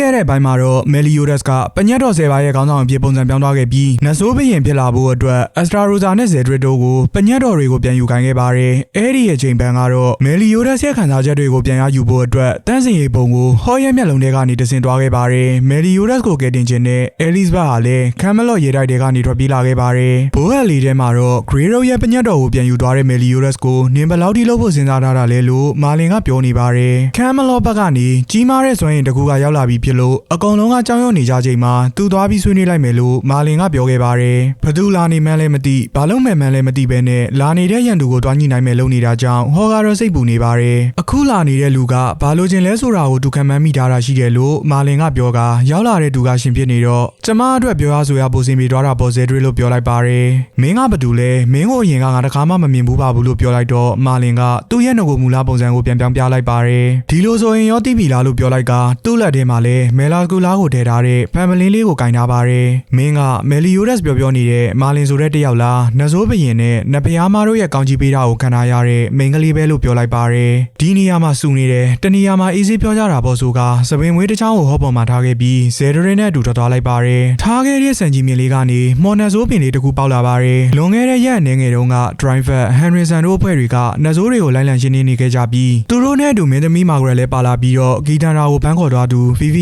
ခဲ့တဲ့ဘိုင်းမှာတော့မယ်လီယိုဒက်စ်ကပညတ်တော်ဆယ်ပါးရဲ့ခေါင်းဆောင်အဖြစ်ပုံစံပြောင်းသွားခဲ့ပြီးနဆိုးဘရင်ဖြစ်လာဖို့အတွက်အက်စတရာရိုဇာနဲ့ဇယ်ဒရစ်တို့ကိုပညတ်တော်တွေကိုပြန်ယူခိုင်းခဲ့ပါတယ်။အဲဒီရဲ့ချိန်ပန်ကတော့မယ်လီယိုဒက်စ်ရဲ့ခံစားချက်တွေကိုပြန်ရယူဖို့အတွက်တန်းစင်ရီပုံကိုဟောရဲမျက်လုံးထဲကနေတဆင်သွားခဲ့ပါတယ်။မယ်လီယိုဒက်စ်ကိုကယ်တင်ခြင်းနဲ့အဲလီဇဘတ်ဟာလည်းကမ်မလော့ရေတိုက်တွေကနေထွက်ပြေးလာခဲ့ပါတယ်။ဘိုးဟက်လီထဲမှာတော့ဂရေရိုရဲ့ပညတ်တော်ကိုပြန်ယူသွားတဲ့မယ်လီယိုဒက်စ်ကိုနင်ဘယ်လောက်ထိလုပ်ဖို့စဉ်းစားထားတာလဲလို့မာလင်ကပြောနေပါတယ်။ကမ်မလော့ဘက်ကနေကြီးမားတဲ့စွမ်းရည်တစ်ခုကရောက်လာပြီးဖြစ်လို့အကောင်လုံးကကြောင်းရွံ့နေကြချိန်မှာသူသွားပြီးဆွေးနွေးလိုက်မယ်လို့မာလင်ကပြောခဲ့ပါတယ်။ဘသူလာနေမှန်းလည်းမသိဘာလို့မယ်မှန်းလည်းမသိပဲနဲ့လာနေတဲ့ရန်သူကိုတွားညှိနိုင်မယ်လုပ်နေတာကြောင့်ဟောကတော့စိတ်ပူနေပါတယ်။အခုလာနေတဲ့လူကဘာလို့ခြင်းလဲဆိုတာကိုသူခံမှန်းမိထားတာရှိတယ်လို့မာလင်ကပြောကရောက်လာတဲ့သူကရှင်ဖြစ်နေတော့ကျမအတွက်ပြောရဆိုရပိုစင်ပြီးသွားတာပေါ်ဇဲတွေလို့ပြောလိုက်ပါတယ်။မင်းကဘာတူလဲမင်းကိုအရင်ကငါတခါမှမမြင်ဘူးပါဘူးလို့ပြောလိုက်တော့မာလင်ကသူ့ရဲ့ငကိုမူလာပုံစံကိုပြန်ပြောင်းပြလိုက်ပါတယ်။ဒီလိုဆိုရင်ရောတိပြီလားလို့ပြောလိုက်ကသူ့လက်ထဲမှာလဲမဲလာကူလာကိုထည့်ထားတဲ့ဖန်မလင်းလေးကိုကင်ထားပါတယ်။မင်းကမယ်လီယိုဒက်စ်ပြောပြောနေတဲ့မာလင်ဆိုတဲ့တယောက်လားနဇိုးဘရင်နဲ့နဖျားမတို့ရဲ့ကောင်းချီးပေးတာကိုခံထားရတဲ့မိန်းကလေးပဲလို့ပြောလိုက်ပါတယ်။ဒီနေရာမှာစုနေတယ်တနေရာမှာအေးဆေးပြောကြတာပေါ့ဆိုကသပင်မွေးတစ်ချောင်းကိုဟောပေါ်မှာထားခဲ့ပြီးဇယ်ဒရင်နဲ့အတူထွက်သွားလိုက်ပါတယ်။ထားခဲ့တဲ့စံကြီးမြင်လေးကနေမော်နဇိုးပင်လေးတစ်ခုပေါက်လာပါတယ်။လွန်ခဲ့တဲ့ရက်အနေငယ်တုန်းက driver ဟန်ရီဆန်တို့အဖွဲ့တွေကနဇိုးတွေကိုလိုက်လံရှင်းနေခဲ့ကြပြီးသူတို့နဲ့အတူမင်းသမီးမာဂရက်လည်းပါလာပြီးတော့ဂီတန်ရာကိုဖမ်းခေါ်သွားသူ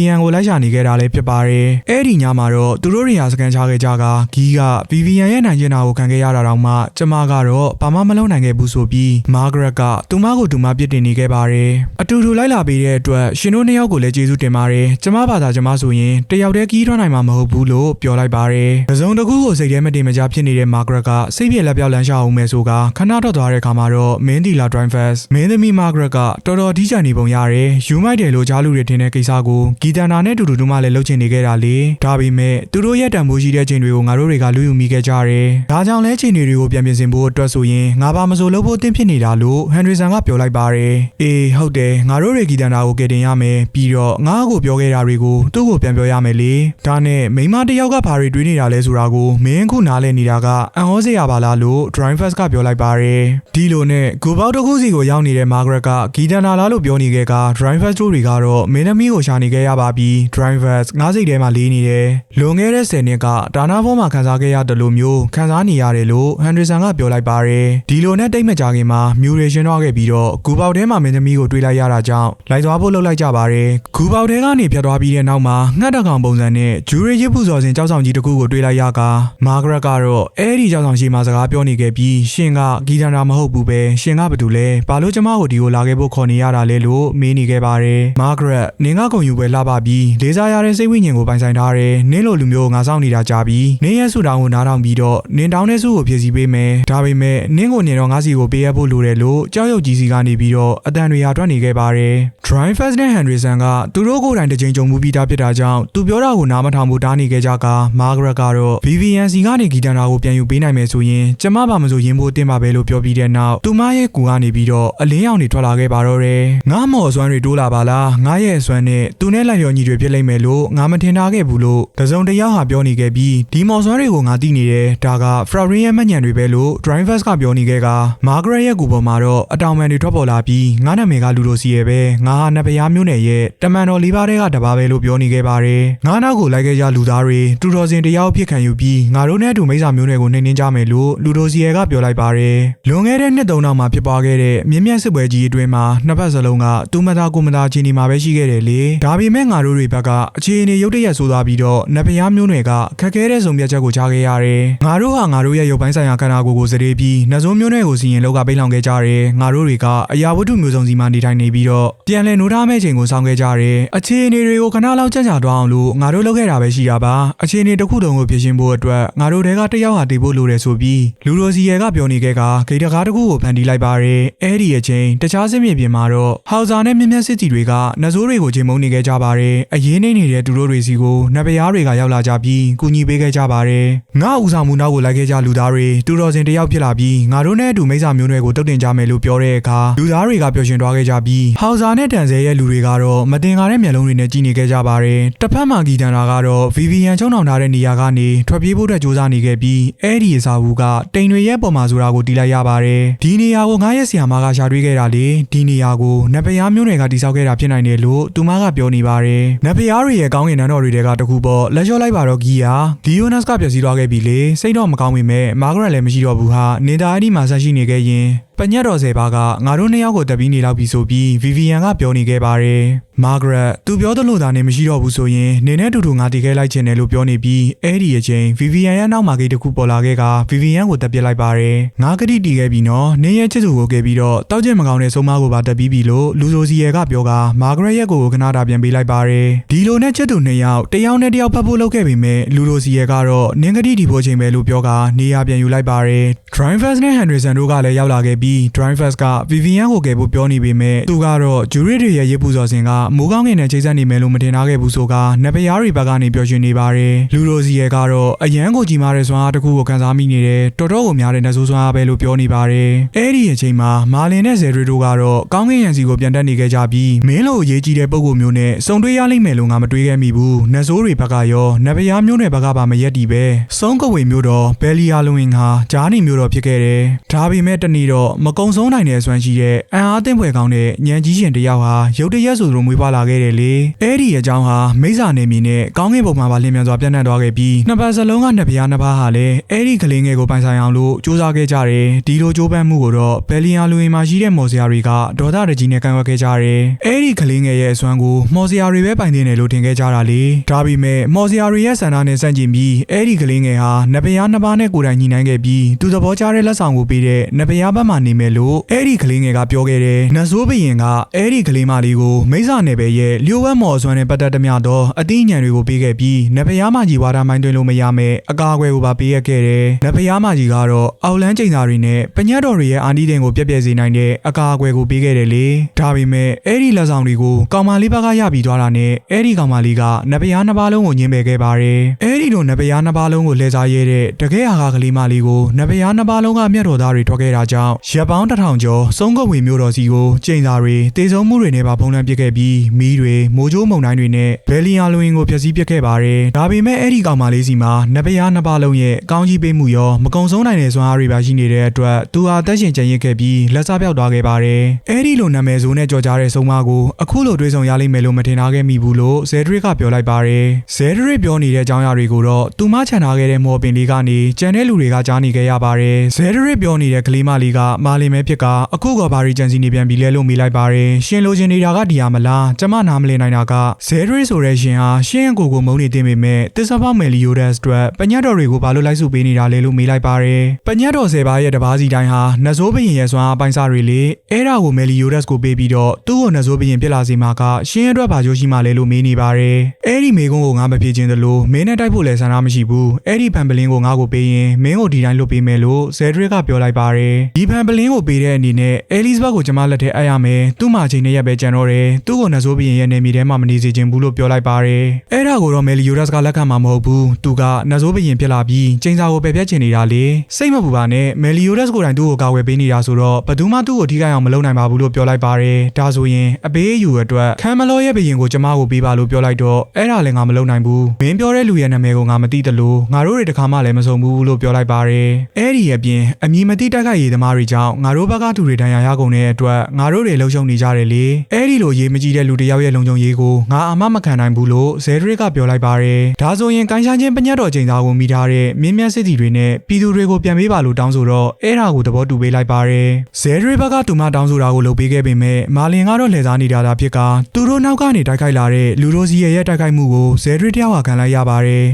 VVN ကိုလိုက်ရှာနေခဲ့တာလည်းဖြစ်ပါတယ်။အဲ့ဒီညမှာတော့သူတို့တွေဟာစကန်ချခဲ့ကြကဂီက VVN ရဲ့နိုင်ကျင်တာကိုခံခဲ့ရတာတောင်မှကျမကတော့ဘာမှမလုပ်နိုင်ခဲ့ဘူးဆိုပြီးမာဂရက်ကသူမကိုသူမပြစ်တင်နေခဲ့ပါတယ်။အတူတူလိုက်လာပေးတဲ့အတွက်ရှင်တို့နှစ်ယောက်ကိုလည်းကျေးဇူးတင်ပါတယ်။ကျမဘာသာကျမဆိုရင်တယောက်တည်းကြီးထွက်နိုင်မှာမဟုတ်ဘူးလို့ပြောလိုက်ပါတယ်။တစုံတစ်ခုကိုစိတ်ထဲမတင်မကြဖြစ်နေတဲ့မာဂရက်ကစိတ်ပြေလက်ပြောက်လန်းရှာအောင်မယ်ဆိုကခဏတော့သွားတဲ့အခါမှာတော့မင်းဒီလာ drivers မင်းသမီးမာဂရက်ကတော်တော်ဒီချန်နေပုံရတယ်။ယူမိုက်တယ်လို့ကြားလူတွေထင်တဲ့ကိစ္စကိုဂီတန်နာနဲ့တူတူတူမှလည်းလှုပ်ချင်နေခဲ့တာလေ။ဒါပေမဲ့သူတို့ရဲ့တံမိုးရှိတဲ့ချိန်တွေကိုငါတို့တွေကလူယူမိခဲ့ကြတယ်။ဒါကြောင့်လဲချိန်တွေကိုပြန်ပြင်ဆင်ဖို့အတွက်ဆိုရင်ငါဘာမဆိုလုပ်ဖို့အသင့်ဖြစ်နေတာလို့ဟန်ဒရီဆန်ကပြောလိုက်ပါတယ်။အေးဟုတ်တယ်ငါတို့တွေဂီတန်နာကိုကယ်တင်ရမယ်ပြီးတော့ငါ့ကိုပြောခဲ့တာတွေကိုသူ့ကိုပြန်ပြောရမယ်လေ။ဒါနဲ့မိန်းမတစ်ယောက်ကဘာတွေတွေးနေတာလဲဆိုတာကိုမင်းခုနားလည်နေတာကအံ့ဩစရာပါလားလို့ drivers ကပြောလိုက်ပါတယ်။ဒီလိုနဲ့ဂိုဘောက်တစ်ခုစီကိုရောက်နေတဲ့မာဂရက်ကဂီတန်နာလားလို့ပြောနေခဲ့က drivers တို့တွေကတော့မင်းသမီးကိုရှာနေခဲ့ရပါပြီ drivers ငါးစိတ်ထဲမှာလေးနေတယ်။လွန်ခဲ့တဲ့10နှစ်ကဒါနာဘောမှာခန်းစားခဲ့ရတယ်လို့မျိုးခန်းစားနေရတယ်လို့ဟန်ဒရီဆန်ကပြောလိုက်ပါတယ်။ဒီလိုနဲ့တိတ်မကြခင်မှာမြူရေရှင်းတော့ခဲ့ပြီးတော့ဂူပေါက်ထဲမှာမင်းသမီးကိုတွေးလိုက်ရတာကြောင့်လိုက်သွားဖို့လှုပ်လိုက်ကြပါတယ်။ဂူပေါက်ထဲကနေဖြတ်သွားပြီးတဲ့နောက်မှာငှက်တကောင်ပုံစံနဲ့ဂျူရီရစ်ပူဇော်စဉ်ကြောက်ဆောင်ကြီးတစ်ခုကိုတွေးလိုက်ရကမာဂရက်ကတော့အဲ့ဒီကြောက်ဆောင်ရှိမှစကားပြောနေခဲ့ပြီးရှင်ကဂီတန်တာမဟုတ်ဘူးပဲရှင်ကဘာတူလဲဘာလို့ကျမကိုဒီကိုလာခဲ့ဖို့ခေါ်နေရတာလဲလို့မေးနေခဲ့ပါတယ်။မာဂရက်နင်းကဂုံယူပွဲလှပပြီးလေးစားရတဲ့စိတ်ဝိညာဉ်ကိုပိုင်ဆိုင်ထားတယ်။နင်းလိုလူမျိုးကိုငါစောင့်နေတာကြာပြီ။နင်းရဲ့ဆူတောင်းကိုနားထောင်ပြီးတော့နင်းတောင်းတဲ့စုကိုဖြည့်ဆည်းပေးမယ်။ဒါပေမဲ့နင်းကိုနေတော့ငါစီကိုပေးရဖို့လိုတယ်လို့ကြောက်ရွံ့ကြီးစီကနေပြီးတော့အတန်တွေဟာထွက်နေခဲ့ပါတယ်။ Dry Fast နဲ့ Henderson ကသူတို့ကိုယ်တိုင်တစ်ချိန်ကြုံမှုပြီးသားဖြစ်တာကြောင့်သူပြောတာကိုနားမထောင်ဘူးတားနေခဲ့ကြကမာဂရက်ကတော့ VVN စီကနေဂီတန်တာကိုပြန်ယူပေးနိုင်မယ်ဆိုရင်ကျမဘာမဆိုရင်ဖို့တင်ပါပဲလို့ပြောပြီးတဲ့နောက်သူမရဲ့ကူကနေပြီးတော့အလင်းရောင်တွေထွက်လာခဲ့ပါတော့တယ်။ငါမော်စွမ်းတွေတိုးလာပါလား။ငါရဲ့အစွမ်းနဲ့သူနဲ့လိုက်လျော်ညီတွေဖြစ်လိမ့်မယ်လို့ငါမထင်ထားခဲ့ဘူးလို့တစုံတစ်ယောက်ဟာပြောနေခဲ့ပြီးဒီမော်စွမ်းတွေကိုငါသိနေတယ်။ဒါက Ferrari ရဲ့မှတ်ညံတွေပဲလို့ Drivers ကပြောနေခဲ့ကမာဂရက်ရဲ့ကူပေါ်မှာတော့အတောင်ပံတွေထွက်ပေါ်လာပြီးငါနာမည်ကလူလိုစီရဲ့ပဲငါဟာနဖျားမျိုးနယ်ရဲ့တမန်တော်လေးပါးတဲ့ကတပါပဲလို့ပြောနေခဲ့ပါတယ်။ငါနောက်ကိုလိုက်ခဲ့ကြလူသားတွေတူတော်စင်တယောက်ဖြစ်ခံယူပြီးငါတို့နဲ့အတူမိစ္ဆာမျိုးနယ်ကိုနှိမ်နှင်းကြမယ်လို့လူလိုစီရဲ့ကပြောလိုက်ပါတယ်။လွန်ခဲ့တဲ့နှစ်သုံးနောက်မှာဖြစ်ပွားခဲ့တဲ့မြင်းမြတ်စစ်ပွဲကြီးအတွင်းမှာနှစ်ဖက်စလုံးကသူမသားကိုမသားချင်းဒီမှာပဲရှိခဲ့တယ်လေ။ဒါပေမဲ့ငါတို့တွေဘက်ကအခြေအနေရုတ်တရက်ဆိုးသွားပြီးတော့နဖျားမျိုးနယ်ကခက်ခဲတဲ့ဆုံးဖြတ်ချက်ကိုချခဲ့ရတယ်။ငါတို့ဟာငါတို့ရဲ့ရုပ်ပိုင်းဆိုင်ရာခန္ဓာကိုယ်ကိုစရေပြီးနှစုံမျိုးနယ်ကိုစီရင်လောက်ကပိတ်လောင်ခဲ့ကြတယ်။ငါတို့တွေကအရာဝတ္ထုမျိုးစုံစီမှာနေထိုင်နေပြီးတော့ပြန်လည်နိုးထားမဲ့ချိန်ကိုဆောင်ခဲ့ကြတယ်။အခြေအနေတွေကိုခဏလောက်ကြံ့ကြာသွားအောင်လို့ငါတို့လုပ်ခဲ့တာပဲရှိတာပါ။အခြေအနေတစ်ခုလုံးကိုဖြေရှင်းဖို့အတွက်ငါတို့တွေကတယောက်ဟာတည်ဖို့လိုတယ်ဆိုပြီးလူရိုစီရဲကပြောနေခဲ့ကဂိတ်တကားတစ်ခုကိုဖန်တီးလိုက်ပါတယ်။အဲ့ဒီအချိန်တခြားစစ်မြေပြင်မှာတော့ဟောက်ဇာနဲ့မြင့်မြတ်စစ်တီတွေကနှစိုးတွေကိုချိန်မုံနေခဲ့ကြပါတယ်။အရေးနေနေတဲ့သူတို့တွေစီကိုနဗရားတွေကရောက်လာကြပြီးကူညီပေးခဲ့ကြပါတယ်။ငါဦးဆောင်မှုနောက်ကိုလိုက်ခဲ့ကြလူသားတွေတူတော်စင်တယောက်ဖြစ်လာပြီးငါတို့နဲ့အတူမိစ္ဆာမျိုးနွယ်ကိုတုတ်တင်ကြမယ်လို့ပြောတဲ့အခါလူသားတွေကပျော်ရွှင်သွားခဲ့ကြပြီးဟောက်ဇာနဲ့တကန်ဆဲရဲ့လူတွေကတော့မတင်ကားတဲ့မျက်လုံးတွေနဲ့ကြည်နေခဲ့ကြပါတယ်တစ်ဖက်မှာဂီတန်တာကတော့ VVN ချုံထောင်ထားတဲ့နေရာကနေထွက်ပြေးဖို့အတွက်ကြိုးစားနေခဲ့ပြီးအဲ့ဒီအစာဘူးကတိမ်တွေရဲ့ပေါ်မှာဆိုတာကိုတီးလိုက်ရပါတယ်ဒီနေရာကိုငားရဲ့ဆီယာမကရှာတွေ့ခဲ့တာလေဒီနေရာကိုနပရားမျိုးတွေကတိစောက်ခဲ့တာဖြစ်နိုင်တယ်လို့သူမကပြောနေပါတယ်နပရားတွေရဲ့ကောင်းကင်နန်းတော်တွေတဲကတခုပေါ့လက်လျှော့လိုက်ပါတော့ဂီယာဒီယိုနက်စ်ကပျက်စီးသွားခဲ့ပြီလေစိတ်တော့မကောင်းပေမဲ့မာဂရက်လည်းမရှိတော့ဘူးဟာနေတာအဲ့ဒီမှာဆက်ရှိနေခဲ့ရင်ပညတ်တော်ဆယ်ပါးကငါတို့နှစ်ယောက်ကိုတက်ပြီးနေလောက်ပြီဆိုပြီး VVN ကပြောနေခဲ့ပါတယ်။ မာဂရက်သူပြောသလိုသာနေမရှိတော့ဘူးဆိုရင်နေနဲ့တူတူငါတည်ခဲ့လိုက်ချင်တယ်လို့ပြောနေပြီးအဲ့ဒီအချိန် VVN ရဲ့နောက်မှာဂိတ်တစ်ခုပေါ်လာခဲ့က VVN ကိုတက်ပစ်လိုက်ပါတယ်။ငါကတိတည်ခဲ့ပြီးနော်နေရဲ့ချစ်သူကိုကယ်ပြီးတော့တောက်ကျင်မကောင်းတဲ့ဆုံးမကိုပါတက်ပြီးပြီလို့လူဆိုစီရဲကပြောကမာဂရက်ရဲ့ကိုကိုခဏတာပြန်ပေးလိုက်ပါတယ်။ဒီလိုနဲ့ချစ်သူနှစ်ယောက်တယောက်နဲ့တယောက်ဖတ်ဖို့လုပ်ခဲ့ပေမဲ့လူလိုစီရဲကတော့နင်းကတိဒီဖို့ချိန်ပဲလို့ပြောကနေရပြန်ယူလိုက်ပါတယ်။ Drivers နဲ့ Henderson တို့ကလည်းရောက်လာခဲ့ပြီး Drivers က Vivian ကိုကယ်ဖို့ပြောနေပေမဲ့သူကတော့ဂျူရစ်တွေရဲ့ရေးပူဇော်စဉ်ကမိုးကောင်းငင်နဲ့ချိတ်ဆက်နေမယ်လို့မထင်ထားခဲ့ဘူးဆိုကနပရားတွေဘက်ကနေပြောရှင်နေပါတယ်လူရိုစီရဲ့ကတော့အရန်ကိုကြီးမားတဲ့စွမ်းအားတစ်ခုကိုခန်းစားမိနေတယ်တော်တော်ကိုများတဲ့နှဆိုးစွမ်းအားပဲလို့ပြောနေပါတယ်အဲ့ဒီအချိန်မှာမာလင်နဲ့ဇယ်ရီတို့ကတော့ကောင်းကင်ရန်စီကိုပြန်တက်နေခဲ့ကြပြီးမင်းလိုအရေးကြီးတဲ့ပုံကိုမျိုးနဲ့စုံတွေ့ရလိမ့်မယ်လို့ငါမတွေးခဲ့မိဘူးနှဆိုးတွေဘက်ကရောနပရားမျိုးနယ်ဘက်ကပါမရက်တီပဲစုံကဝေမျိုးတော်ဘယ်လီယာလွင်ဟာဂျားနေမျိုးတော်ဖြစ်ခဲ့တယ်ဒါပေမဲ့တနေ့တော့မကုံဆုံးနိုင်တဲ့စွမ်းရှိတဲ့အံအားသင့်ဖွယ်ကောင်းတဲ့ညံကြီးရှင်တစ်ယောက်ဟာရုတ်တရက်ဆိုသလိုမွေးဖွားလာခဲ့တယ်လေအဲ့ဒီအကြောင်းဟာမိစ္ဆာနေမီနဲ့ကောင်းကင်ပုံမှာပါလင်းမြန်စွာပြန့်နှံ့သွားခဲ့ပြီးနှစ်ပတ်စလုံးကနှစ်ပြားနှစ်ပါးဟာလည်းအဲ့ဒီကလေးငယ်ကိုပိုင်ဆိုင်အောင်လို့စူးစမ်းခဲ့ကြတယ်ဒီလိုကြိုးပမ်းမှုကိုတော့ဘယ်လီယာလူဝင်မှာရှိတဲ့မော်စရာတွေကဒေါသတကြီးနဲ့ကန်ဝက်ခဲ့ကြတယ်အဲ့ဒီကလေးငယ်ရဲ့အစွမ်းကိုမော်စရာတွေပဲပိုင်နေတယ်လို့ထင်ခဲ့ကြတာလေဒါပေမဲ့မော်စရာတွေရဲ့ဆန္ဒနဲ့ဆန့်ကျင်ပြီးအဲ့ဒီကလေးငယ်ဟာနှစ်ပြားနှစ်ပါးနဲ့ကိုယ်တိုင်ညီနိုင်ခဲ့ပြီးသူသဘောကျတဲ့လက်ဆောင်ကိုပေးတဲ့နှစ်ပြားဘက်မှနေမယ်လို့အဲ့ဒီကလေးငယ်ကပြောခဲ့တယ်နတ်ဆိုးဘရင်ကအဲ့ဒီကလေးမလေးကိုမိစ္ဆာနယ်ပယ်ရဲ့လျှို့ဝှက်မော်အစွမ်းနဲ့ပတ်သက်သမျှသောအသိဉာဏ်တွေကိုပေးခဲ့ပြီးနှစ်ပြားမကြီးဝါဒမိုင်းတွင်လို့မရမဲ့အကာအကွယ်ကိုပါပေးရခဲ့တယ်နှစ်ပြားမကြီးကတော့အောက်လန်းကျိန်စာတွေနဲ့ပညတ်တော်တွေရဲ့အာနီးတင်ကိုပြက်ပြက်စေနိုင်တဲ့အကာအကွယ်ကိုပေးခဲ့တယ်လေဒါပေမဲ့အဲ့ဒီလက်ဆောင်တွေကိုကောင်မလေးဘက်ကရပြီးသွားတာနဲ့အဲ့ဒီကောင်မလေးကနှစ်ပြားနှစ်ပါးလုံးကိုညှင်းပယ်ခဲ့ပါတယ်အဲ့ဒီလိုနှစ်ပြားနှစ်ပါးလုံးကိုလှည့်စားရဲတဲ့တကယ်ဟာကကလေးမလေးကိုနှစ်ပြားနှစ်ပါးလုံးကမြတ်တော်သားတွေထွက်ခဲ့တာကြောင့်ရပ်ပေါင်းတစ်ထောင်ကျော်စုံကုတ်ဝေမျိုးတော်စီကိုကျိန်စာတွေတေဆုံးမှုတွေနဲ့ပါဖုံးလွှမ်းပစ်ခဲ့ပြီးမီးတွေမိုးကြိုးမုန်တိုင်းတွေနဲ့ဘယ်လီယာလွင်ကိုဖျက်ဆီးပစ်ခဲ့ပါတယ်ဒါပေမဲ့အဲ့ဒီကောင်မလေးစီမှာနှစ်ပြားနှစ်ပါးလုံးရဲ့ကောင်းကြီးပေးမှုရောမကုံဆုံးနိုင်တဲ့စွမ်းအားတွေပါရှိနေတဲ့အတွက်သူဟာတက်ရှင်ကြံရစ်ခဲ့ပြီးလက်စားပြောက်သွားခဲ့ပါတယ်အဲ့ဒီလိုနာမည်ဆိုးနဲ့ကြော်ကြားတဲ့ဆုံးမကိုအခုလိုတွေးဆုံရလိမ့်မယ်လို့မထင်ထားခဲ့မိဘူးလို့ဇယ်ဒရစ်ကပြောလိုက်ပါတယ်ဇယ်ဒရစ်ပြောနေတဲ့အကြောင်းအရာတွေကိုတော့သူမချန်ထားခဲ့တဲ့မော်ပင်လေးကနေကြံတဲ့လူတွေကကြားနေခဲ့ရပါတယ်ဇယ်ဒရစ်ပြောနေတဲ့ကလေးမလေးကမာလင်မဲဖြစ်ကအခုကဘာရီဂျန်စီနေပြန်ပြီလဲလို့မေးလိုက်ပါတယ်ရှင်လိုချင်နေတာကဒီဟာမလားကျမနားမလည်နိုင်တာကဇယ်ဒရစ်ဆိုတဲ့ရှင်ဟာရှင်းအကိုကိုမုန်းနေတင်ပေမဲ့တစ္ဆပေါက်မယ်လီယိုဒက်စ်အတွက်ပညတ်တော်တွေကိုဘာလို့လိုက်စုပေးနေတာလဲလို့မေးလိုက်ပါတယ်ပညတ်တော်ဆယ်ပါးရဲ့တပားစီတိုင်းဟာနဇိုးဘရင်ရဲ့စွမ်းအားပိုင်းစားတွေလေအဲ့ဒါကိုမယ်လီယိုဒက်စ်ကိုပေးပြီးတော့သူ့ကိုနဇိုးဘရင်ဖြစ်လာစေမှာကရှင်းအတွက်ဘာကြိုးရှိမှလဲလို့မေးနေပါတယ်အဲ့ဒီမေကုန်းကိုငါမဖြေခြင်းသလိုမင်းနဲ့တိုက်ဖို့လည်းဆန္ဒမရှိဘူးအဲ့ဒီဖန်ပလင်းကိုငါ့ကိုပေးရင်မင်းကိုဒီတိုင်းလွတ်ပေးမယ်လို့ဇယ်ဒရစ်ကပြောလိုက်ပါတယ်ဒီဖန်ပလင်းကိုပေးတဲ့အနေနဲ့အဲလီဇဘတ်ကိုကျမလက်ထဲအပ်ရမယ်သူ့မှာချိန်နဲ့ရက်ပဲကြံတော့တယ်သူ့ကိုနဇိုးဘရင်ရဲ့နေမြေထဲမှာမနေစေချင်ဘူးလို့ပြောလိုက်ပါတယ်အဲ့ဒါ ကိုတော့မယ်လီယိုဒက်စ်ကလက်ခံမှာမဟုတ်ဘူးသူကနဇိုးဘရင်ဖြစ်လာပြီးချိန်စာကိုပယ်ပြတ်ချင်နေတာလေစိတ်မပူပါနဲ့မယ်လီယိုဒက်စ်ကိုယ်တိုင်သူ့ကိုကာကွယ်ပေးနေတာဆိုတော့ဘယ်သူမှသူ့ကိုထိခိုက်အောင်မလုပ်နိုင်ပါဘူးလို့ပြောလိုက်ပါတယ်ဒါဆိုရင်အပေးအယူအတွက်ခံမလို့ရဲ့ဘရင်ကိုကျမကိုပေးပါလို့ပြောလိုက်တော့အဲ့ဒါလည်းငါမလုပ်နိုင်ဘူးမင်းပြောတဲ့လူရဲ့နာမည်ကိုငါမသိတလို့ငါတို့တွေတခါမှလည်းမစုံဘူးလို့ပြောလိုက်ပါတယ်အဲ့ဒီအပြင်အမည်မသိတိုက်ခိုက်ရေးသမားတွေကြောင့်ငါတို့ဘက်ကသူတွေတန်ရာရကုန်တဲ့အတွက်ငါတို့တွေလှုပ်ရှုံနေကြတယ်လေအဲ့ဒီလိုရေးမကြီးတဲ့လူတစ်ယောက်ရဲ့လုံခြုံရေးကိုငါအမမခံနိုင်ဘူးလို့ဇယ်ဒရစ်ကပြောလိုက်ပါတယ်ဒါဆိုရင်ကိုင်းရှားချင်းပညတ်တော်ချိန်သားကိုမိထားတဲ့မြင်းမြတ်စစ်တီတွေနဲ့ပြည်သူတွေကိုပြန်ပေးပါလို့တောင်းဆိုတော့အဲ့ဒါကိုသဘောတူပေးလိုက်ပါတယ်ဇယ်ဒရစ်ဘက်ကသူမတောင်းဆိုတာကိုလုပ်ပေးခဲ့ပေမဲ့မာလင်ကတော့လှည့်စားနေတာသာဖြစ်ကသူတို့နောက်ကနေတိုက်ခိုက်လာတဲ့လူရိုစီရဲ့ရဲ့တိုက်ခိုက်မှုကိုဇယ်ဒရစ်တယောက်ကခံလိုက်ရပါတယ်